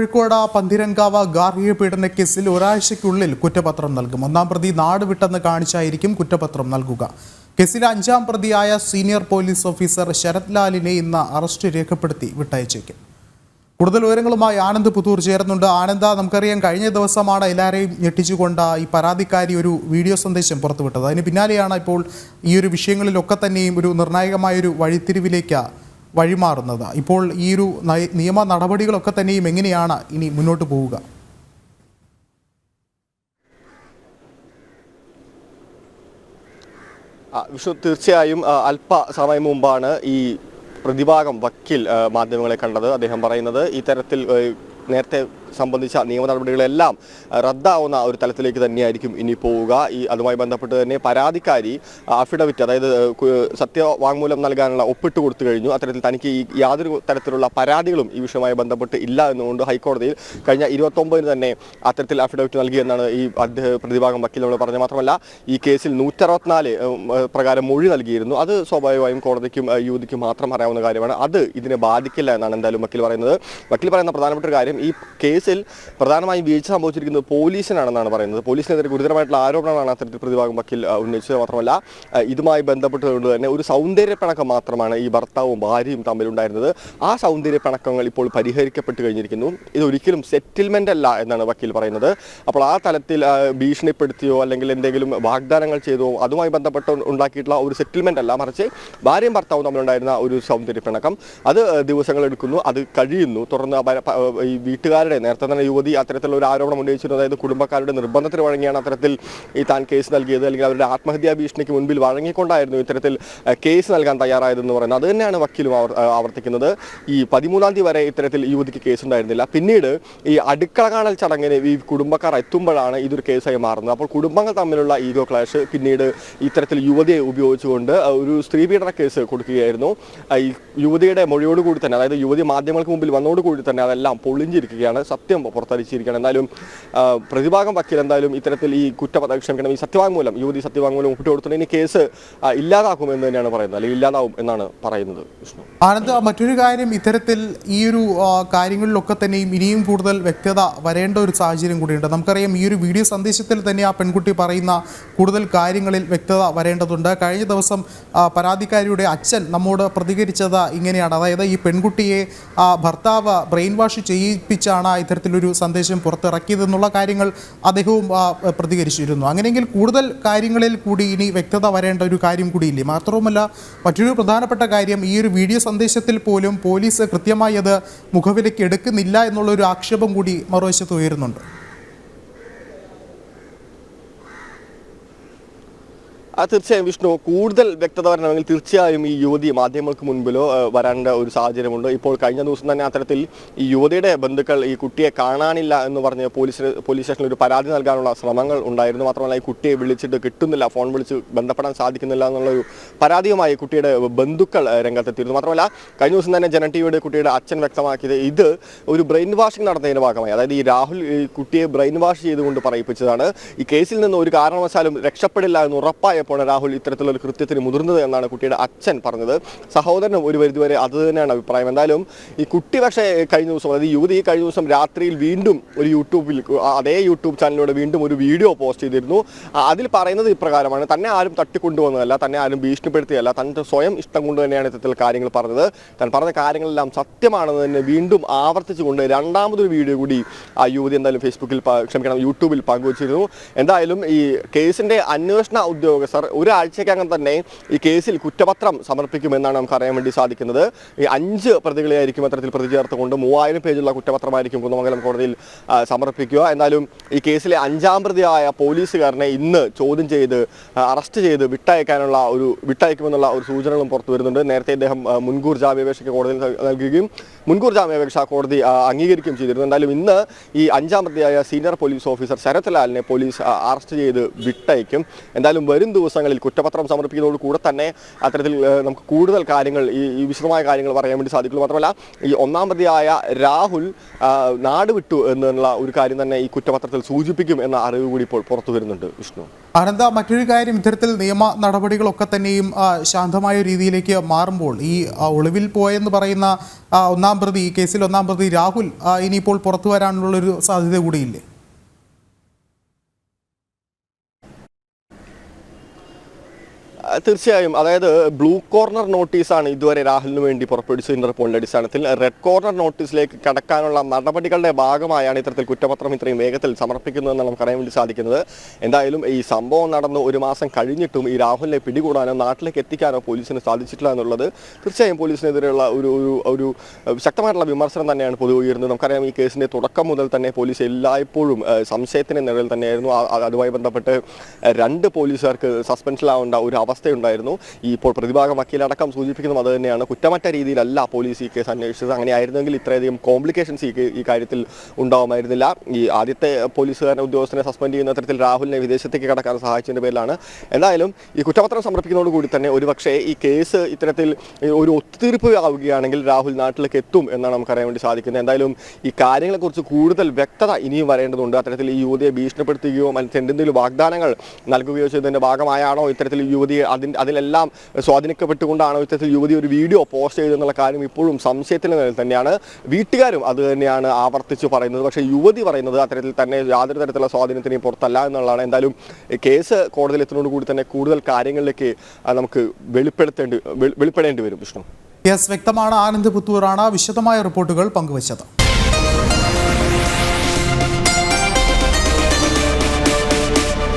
കോഴിക്കോട് പന്തിരങ്കാവ് ഗാർഹിക പീഡന കേസിൽ ഒരാഴ്ചയ്ക്കുള്ളിൽ കുറ്റപത്രം നൽകും. ഒന്നാം പ്രതി നാട് വിട്ടെന്ന് കാണിച്ചായിരിക്കും കുറ്റപത്രം നൽകുക. കേസിലെ അഞ്ചാം പ്രതിയായ സീനിയർ പോലീസ് ഓഫീസർ ശരത് ലാലിനെ ഇന്ന് അറസ്റ്റ് രേഖപ്പെടുത്തി വിട്ടയച്ചേക്കും. കൂടുതൽ വിവരങ്ങളുമായി ആനന്ദ് പുത്തൂർ ചേരുന്നുണ്ട്. ആനന്ദ നമുക്കറിയാം കഴിഞ്ഞ ദിവസമാണ് എല്ലാവരെയും ഞെട്ടിച്ചുകൊണ്ട് ഈ പരാതിക്കാരി ഒരു വീഡിയോ സന്ദേശം പുറത്തുവിട്ടത്. അതിന് പിന്നാലെയാണ് ഇപ്പോൾ ഈ ഒരു വിഷയങ്ങളിലൊക്കെ തന്നെയും ഒരു നിർണായകമായ ഒരു വഴിത്തിരിവിലേക്ക് വഴിമാറുന്നത്. ഇപ്പോൾ ഈ ഒരു നയ- നിയമ നടപടികളൊക്കെ തന്നെയും എങ്ങനെയാണ് ഇനി മുന്നോട്ട് പോവുക? വിഷു തീർച്ചയായും അല്പ സമയം മുമ്പാണ് ഈ പ്രതിഭാഗം വക്കീൽ മാധ്യമങ്ങളെ കണ്ടത്. അദ്ദേഹം പറയുന്നത് ഇത്തരത്തിൽ നേരത്തെ സംബന്ധിച്ച നിയമ നടപടികളെല്ലാം റദ്ദാവുന്ന ഒരു തലത്തിലേക്ക് തന്നെയായിരിക്കും ഇനി പോവുക. ഈ അതുമായി ബന്ധപ്പെട്ട് തന്നെ പരാതിക്കാരി അഫിഡവിറ്റ് അതായത് സത്യവാങ്മൂലം നൽകാനുള്ള ഒപ്പിട്ട് കൊടുത്തു കഴിഞ്ഞു. അത്തരത്തിൽ തനിക്ക് യാതൊരു തരത്തിലുള്ള പരാതികളും ഈ വിഷയവുമായി ബന്ധപ്പെട്ട് ഇല്ല എന്നുകൊണ്ട് ഹൈക്കോടതിയിൽ കഴിഞ്ഞ ഇരുപത്തൊമ്പതിന് തന്നെ അത്തരത്തിൽ അഫിഡവിറ്റ് നൽകിയെന്നാണ് ഈ പ്രതിഭാഗം വക്കീൽ നമ്മൾ പറഞ്ഞത്. മാത്രമല്ല ഈ കേസിൽ നൂറ്ററുപത്തിനാല് പ്രകാരം മൊഴി നൽകിയിരുന്നു. അത് സ്വാഭാവികമായും കോടതിക്കും യുവതിക്കും മാത്രം അറിയാവുന്ന കാര്യമാണ്. അത് ഇതിനെ ബാധിക്കില്ല എന്നാണ് എന്തായാലും വക്കീൽ പറയുന്നത്. വക്കീൽ പറയുന്ന പ്രധാനപ്പെട്ട കാര്യം ഈ കേസിൽ പ്രധാനമായും വീഴ്ച സംഭവിച്ചിരിക്കുന്നത് പോലീസിനാണെന്നാണ് പറയുന്നത്. പോലീസിനെതിരെ ഗുരുതരമായിട്ടുള്ള ആരോപണങ്ങളാണ് അത്തരത്തിൽ പ്രതിഭാഗം വക്കീൽ ഉന്നയിച്ചത്. മാത്രമല്ല ഇതുമായി ബന്ധപ്പെട്ടുകൊണ്ട് തന്നെ ഒരു സൗന്ദര്യ പിണക്കം മാത്രമാണ് ഈ ഭർത്താവും ഭാര്യയും തമ്മിലുണ്ടായിരുന്നത്. ആ സൗന്ദര്യ പിണക്കങ്ങൾ ഇപ്പോൾ പരിഹരിക്കപ്പെട്ട് കഴിഞ്ഞിരിക്കുന്നു. ഇതൊരിക്കലും സെറ്റിൽമെന്റ് അല്ല എന്നാണ് വക്കീൽ പറയുന്നത്. അപ്പോൾ ആ തലത്തിൽ ഭീഷണിപ്പെടുത്തിയോ അല്ലെങ്കിൽ എന്തെങ്കിലും വാഗ്ദാനങ്ങൾ ചെയ്തോ അതുമായി ബന്ധപ്പെട്ട് ഉണ്ടാക്കിയിട്ടുള്ള ഒരു സെറ്റിൽമെന്റ് അല്ല. മറിച്ച് ഭാര്യയും ഭർത്താവും തമ്മിലുണ്ടായിരുന്ന ഒരു സൗന്ദര്യ പിണക്കം അത് ദിവസങ്ങൾ എടുക്കുന്നു. അത് കഴിയുന്നു. തുടർന്ന് ഈ വീട്ടുകാരുടെ നേരത്തെ തന്നെ യുവതി അത്തരത്തിലുള്ള ഒരു ആരോപണം ഉന്നയിച്ചിരുന്നു. അതായത് കുടുംബക്കാരുടെ നിർബന്ധത്തിന് വഴങ്ങിയാണ് അത്തരത്തിൽ ഈ താൻ കേസ് നൽകിയത്. അല്ലെങ്കിൽ അവരുടെ ആത്മഹത്യാ ഭീഷണിക്ക് മുൻപിൽ വഴങ്ങിക്കൊണ്ടായിരുന്നു ഇത്തരത്തിൽ കേസ് നൽകാൻ തയ്യാറായതെന്ന് പറയുന്നത്. അത് തന്നെയാണ് വക്കീലും ആവർത്തിക്കുന്നത്. ഈ പതിമൂന്നാം തീയതി വരെ ഇത്തരത്തിൽ യുവതിക്ക് കേസ് ഉണ്ടായിരുന്നില്ല പിന്നീട് ഈ അടുക്കള കാണൽ ചടങ്ങിന് ഈ കുടുംബക്കാർ എത്തുമ്പോഴാണ് ഇതൊരു കേസായി മാറുന്നത്. അപ്പോൾ കുടുംബങ്ങൾ തമ്മിലുള്ള ഈഗോ ക്ലാഷ് പിന്നീട് ഇത്തരത്തിൽ യുവതിയെ ഉപയോഗിച്ചുകൊണ്ട് ഒരു സ്ത്രീ പീഡന കേസ് കൊടുക്കുകയായിരുന്നു. ഈ യുവതിയുടെ മൊഴിയോടുകൂടി തന്നെ അതായത് യുവതി മാധ്യമങ്ങൾക്ക് മുമ്പിൽ വന്നോടുകൂടി തന്നെ അതെല്ലാം പൊളിഞ്ഞിരിക്കുകയാണ്. സത്യം പുറത്തടിച്ചിരിക്കുകയാണ്. എന്തായാലും പ്രതിഭാഗം വക്കീൽ എന്തായാലും ഇത്തരത്തിൽ ഈ കുറ്റപത്ര ക്ഷമിക്കണം ഈ സത്യവാങ്മൂലം യുവതി സത്യവാങ്മൂലം ഒപ്പിട്ട് കൊടുത്തുണ്ട് ഇനി കേസ് ഇല്ലാതാക്കും ഇല്ലാതാക്കുമെന്ന് തന്നെയാണ് പറയുന്നത്. അല്ലെങ്കിൽ ഇല്ലാതാവും എന്നാണ് പറയുന്നത് ആനന്ദ് മറ്റൊരു കാര്യം ഇത്തരത്തിൽ ഈ ഒരു കാര്യങ്ങളിലൊക്കെ തന്നെയും ഇനിയും കൂടുതൽ വ്യക്തത വരേണ്ട ഒരു സാഹചര്യം കൂടിയുണ്ട്. നമുക്കറിയാം ഈ ഒരു വീഡിയോ സന്ദേശത്തിൽ തന്നെ ആ പെൺകുട്ടി പറയുന്ന കൂടുതൽ കാര്യങ്ങളിൽ വ്യക്തത വരേണ്ടതുണ്ട്. കഴിഞ്ഞ ദിവസം പരാതിക്കാരിയുടെ അച്ഛൻ നമ്മോട് പ്രതികരിച്ചത് ഇങ്ങനെയാണ്. അതായത് ഈ പെൺകുട്ടിയെ ഭർത്താവ് ബ്രെയിൻ വാഷ് ചെയ്യിപ്പിച്ചാണ് ഇത്തരത്തിലൊരു സന്ദേശം പുറത്തിറക്കിയതെന്നുള്ള കാര്യങ്ങൾ അദ്ദേഹവും പ്രതികരിച്ചിരുന്നു. അങ്ങനെയെങ്കിൽ കൂടുതൽ കാര്യങ്ങളിൽ കൂടി ഇനി വ്യക്തത വരേണ്ട ഒരു കാര്യം കൂടിയില്ലേ? മാത്രവുമല്ല മറ്റൊരു പ്രധാനപ്പെട്ട കാര്യം ഈ ഒരു വീഡിയോ സന്ദേശത്തിൽ പോലും പോലീസ് കൃത്യമായി അത് മുഖവിലയ്ക്ക് എടുക്കുന്നില്ല എന്നുള്ള ഒരു ആക്ഷേപം കൂടി മറുവശത്ത് ഉയരുന്നുണ്ട്. ആ തീർച്ചയായും വിഷ്ണു കൂടുതൽ വ്യക്തത വരണമെങ്കിൽ തീർച്ചയായും ഈ യുവതി മാധ്യമങ്ങൾക്ക് മുൻപിലോ വരേണ്ട ഒരു സാഹചര്യമുണ്ട്. ഇപ്പോൾ കഴിഞ്ഞ ദിവസം തന്നെ അത്തരത്തിൽ ഈ യുവതിയുടെ ബന്ധുക്കൾ ഈ കുട്ടിയെ കാണാനില്ല എന്ന് പറഞ്ഞ് പോലീസ് പോലീസ് സ്റ്റേഷനിൽ ഒരു പരാതി നൽകാനുള്ള ശ്രമങ്ങൾ ഉണ്ടായിരുന്നു. മാത്രമല്ല ഈ കുട്ടിയെ വിളിച്ചിട്ട് കിട്ടുന്നില്ല ഫോൺ വിളിച്ച് ബന്ധപ്പെടാൻ സാധിക്കുന്നില്ല എന്നുള്ളൊരു പരാതിയുമായി കുട്ടിയുടെ ബന്ധുക്കൾ രംഗത്തെത്തിയിരുന്നു. മാത്രമല്ല കഴിഞ്ഞ ദിവസം തന്നെ ജന ടിവിയുടെ കുട്ടിയുടെ അച്ഛൻ വ്യക്തമാക്കിയത് ഇത് ഒരു ബ്രെയിൻ വാഷിംഗ് നടത്തുന്നതിന്റെ ഭാഗമായി. അതായത് ഈ രാഹുൽ ഈ കുട്ടിയെ ബ്രെയിൻ വാഷ് ചെയ്തുകൊണ്ട് പറയിപ്പിച്ചതാണ്. ഈ കേസിൽ നിന്ന് ഒരു കാരണവശാലും രക്ഷപ്പെടില്ല എന്ന് ഉറപ്പായപ്പോഴാണ് രാഹുൽ ഇത്തരത്തിലുള്ള ഒരു കൃത്യത്തിന് മുതിർന്നത് എന്നാണ് കുട്ടിയുടെ അച്ഛൻ പറഞ്ഞത്. സഹോദരനും ഒരു പരിധിവരെ അത് തന്നെയാണ് അഭിപ്രായം. എന്തായാലും ഈ കുട്ടി പക്ഷേ കഴിഞ്ഞ ദിവസം അതായത് യുവതി കഴിഞ്ഞ ദിവസം രാത്രിയിൽ വീണ്ടും ഒരു യൂട്യൂബിൽ അതേ യൂട്യൂബ് ചാനലിലൂടെ വീണ്ടും ഒരു വീഡിയോ പോസ്റ്റ് ചെയ്തിരുന്നു. അതിൽ പറയുന്നത് ഇപ്രകാരമാണ് തന്നെ ആരും തട്ടിക്കൊണ്ടുവന്നതല്ല തന്നെ ആരും ഭീഷണിപ്പെടുത്തിയല്ല തന്റെ സ്വയം ഇഷ്ടം കൊണ്ട് തന്നെയാണ് ഇത്തരത്തിൽ കാര്യങ്ങൾ പറഞ്ഞത്. താൻ പറഞ്ഞ കാര്യങ്ങളെല്ലാം സത്യമാണെന്ന് തന്നെ വീണ്ടും ആവർത്തിച്ചുകൊണ്ട് രണ്ടാമതൊരു വീഡിയോ കൂടി ആ യുവതി എന്തായാലും ഫേസ്ബുക്കിൽ ക്ഷമിക്കണം യൂട്യൂബിൽ പങ്കുവച്ചിരുന്നു. എന്തായാലും ഈ കേസിന്റെ അന്വേഷണ ഉദ്യോഗസ്ഥർ ഒരാഴ്ചക്കകം തന്നെ ഈ കേസിൽ കുറ്റപത്രം സമർപ്പിക്കുമെന്നാണ് നമുക്ക് അറിയാൻ വേണ്ടി സാധിക്കുന്നത്. ഈ അഞ്ച് പ്രതികളെയായിരിക്കും അത്തരത്തിൽ പ്രതി ചേർത്തുകൊണ്ട് മൂവായിരം പേജുള്ള കുറ്റപത്രമായിരിക്കും കുന്നമംഗലം കോടതിയിൽ സമർപ്പിക്കുക. എന്നാലും ഈ കേസിലെ അഞ്ചാം പ്രതിയായ പോലീസുകാരനെ ഇന്ന് ചോദ്യം ചെയ്ത് അറസ്റ്റ് ചെയ്ത് വിട്ടയക്കാനുള്ള ഒരു വിട്ടയക്കുമെന്നുള്ള ഒരു സൂചനകളും പുറത്തു വരുന്നുണ്ട്. നേരത്തെ ഇദ്ദേഹം മുൻകൂർ ജാമ്യാപേക്ഷയ്ക്ക് കോടതിയിൽ നൽകുകയും മുൻകൂർ ജാമ്യാപേക്ഷ കോടതി അംഗീകരിക്കുകയും ചെയ്തിരുന്നു. എന്തായാലും ഇന്ന് ഈ അഞ്ചാം പ്രതിയായ സീനിയർ പോലീസ് ഓഫീസർ ശരത് ലാലിനെ പോലീസ് അറസ്റ്റ് ചെയ്ത് വിട്ടയക്കും. എന്തായാലും വരും ദിവസങ്ങളിൽ കുറ്റപത്രം സമർപ്പിക്കുന്നതോട് കൂടെ തന്നെ അത്തരത്തിൽ നമുക്ക് കൂടുതൽ കാര്യങ്ങൾ ഈ വിശദമായ കാര്യങ്ങൾ പറയാൻ വേണ്ടി സാധിക്കുള്ളൂ. മാത്രമല്ല ഈ ഒന്നാം പ്രതിയായ രാഹുൽ നാട് വിട്ടു എന്നുള്ള ഒരു കാര്യം തന്നെ ഈ കുറ്റപത്രത്തിൽ സൂചിപ്പിക്കും എന്ന അറിവ് കൂടി ഇപ്പോൾ പുറത്തു വരുന്നുണ്ട്. വിഷ്ണു. ആനന്ദ മറ്റൊരു കാര്യം ഇത്തരത്തിൽ നിയമ നടപടികളൊക്കെ തന്നെയും ശാന്തമായ രീതിയിലേക്ക് മാറുമ്പോൾ ഈ ഒളിവിൽ പോയെന്ന് പറയുന്ന ഒന്നാം പ്രതി ഈ കേസിൽ ഒന്നാം പ്രതി രാഹുൽ ഇനിയിപ്പോൾ പുറത്തു വരാനുള്ളൊരു സാധ്യത കൂടിയില്ലേ? തീർച്ചയായും. അതായത് ബ്ലൂ കോർണർ നോട്ടീസാണ് ഇതുവരെ രാഹുലിന് വേണ്ടി പുറപ്പെടുവിച്ചത് ഇന്റർപോളിന്റെ അടിസ്ഥാനത്തിൽ. റെഡ് കോർണർ നോട്ടീസിലേക്ക് കടക്കാനുള്ള നടപടികളുടെ ഭാഗമായാണ് ഇത്തരത്തിൽ കുറ്റപത്രം ഇത്രയും വേഗത്തിൽ സമർപ്പിക്കുന്നതെന്ന് നമുക്ക് അറിയാൻ വേണ്ടി സാധിക്കുന്നത്. എന്തായാലും ഈ സംഭവം നടന്ന് ഒരു മാസം കഴിഞ്ഞിട്ടും ഈ രാഹുലിനെ പിടികൂടാനോ നാട്ടിലേക്ക് എത്തിക്കാനോ പോലീസിന് സാധിച്ചിട്ടില്ല എന്നുള്ളത് തീർച്ചയായും പോലീസിനെതിരെയുള്ള ഒരു ഒരു ഒരു ശക്തമായിട്ടുള്ള വിമർശനം തന്നെയാണ് പൊതുവെ ഉയരുന്നത്. നമുക്കറിയാം ഈ കേസിന്റെ തുടക്കം മുതൽ തന്നെ പോലീസ് എല്ലായ്പ്പോഴും സംശയത്തിന്റെ നിഴലിൽ തന്നെയായിരുന്നു. അതുമായി ബന്ധപ്പെട്ട് രണ്ട് പോലീസുകാർക്ക് സസ്പെൻഷനിലാവേണ്ട ഒരു അവസ്ഥയുണ്ടായിരുന്നു. ഈ ഇപ്പോൾ പ്രതിഭാഗം വക്കീലടക്കം സൂചിപ്പിക്കുന്നതും അത് തന്നെയാണ്. കുറ്റമറ്റ രീതിയിലല്ല പോലീസ് ഈ കേസ് അന്വേഷിച്ചത്. അങ്ങനെ ആയിരുന്നെങ്കിൽ ഇത്രയധികം കോംപ്ലിക്കേഷൻസ് ഈ ഈ കാര്യത്തിൽ ഉണ്ടാവുമായിരുന്നില്ല. ഈ ആദ്യത്തെ പോലീസുകാരൻ ഉദ്യോഗസ്ഥനെ സസ്പെൻഡ് ചെയ്യുന്ന തരത്തിൽ രാഹുലിനെ വിദേശത്തേക്ക് കടക്കാൻ സഹായിച്ചതിന്റെ പേരിലാണ്. എന്തായാലും ഈ കുറ്റപത്രം സമർപ്പിക്കുന്നതോട് കൂടി തന്നെ ഒരുപക്ഷേ ഈ കേസ് ഇത്തരത്തിൽ ഒരു ഒത്തുതീർപ്പ് ആവുകയാണെങ്കിൽ രാഹുൽ നാട്ടിലേക്ക് എത്തും എന്നാണ് നമുക്കറിയാൻ വേണ്ടി സാധിക്കുന്നത്. എന്തായാലും ഈ കാര്യങ്ങളെക്കുറിച്ച് കൂടുതൽ വ്യക്തത ഇനിയും വരേണ്ടതുണ്ട്. അത്തരത്തിൽ ഈ യുവതിയെ ഭീഷണിപ്പെടുത്തുകയോ മറ്റെന്തെങ്കിലും വാഗ്ദാനങ്ങൾ നൽകുകയോ ചെയ്തതിന്റെ ഭാഗമായാണോ ഇത്തരത്തിൽ യുവതിയെ അതിന് അതിലെല്ലാം സ്വാധീനിക്കപ്പെട്ടുകൊണ്ടാണോ ഇത്തരത്തിൽ യുവതി ഒരു വീഡിയോ പോസ്റ്റ് ചെയ്തെന്നുള്ള കാര്യം ഇപ്പോഴും സംശയത്തിന് നിലയിൽ തന്നെയാണ്. വീട്ടുകാരും അത് തന്നെയാണ് ആവർത്തിച്ച് പറയുന്നത്. പക്ഷേ യുവതി പറയുന്നത് അത്തരത്തിൽ തന്നെ യാതൊരു തരത്തിലുള്ള സ്വാധീനത്തിനെയും പുറത്തല്ല എന്നുള്ളതാണ്. എന്തായാലും കേസ് കോടതിയിൽ എത്തുന്നതോടുകൂടി തന്നെ കൂടുതൽ കാര്യങ്ങളിലേക്ക് നമുക്ക് വെളിപ്പെടുത്തേണ്ടി വെളി- വെളിപ്പെടേണ്ടി വരും. വിഷ്ണു. യെസ് വ്യക്തമാണ്. ആനന്ദ് പുത്തൂറാണ് വിശദമായ റിപ്പോർട്ടുകൾ പങ്കുവച്ചത്.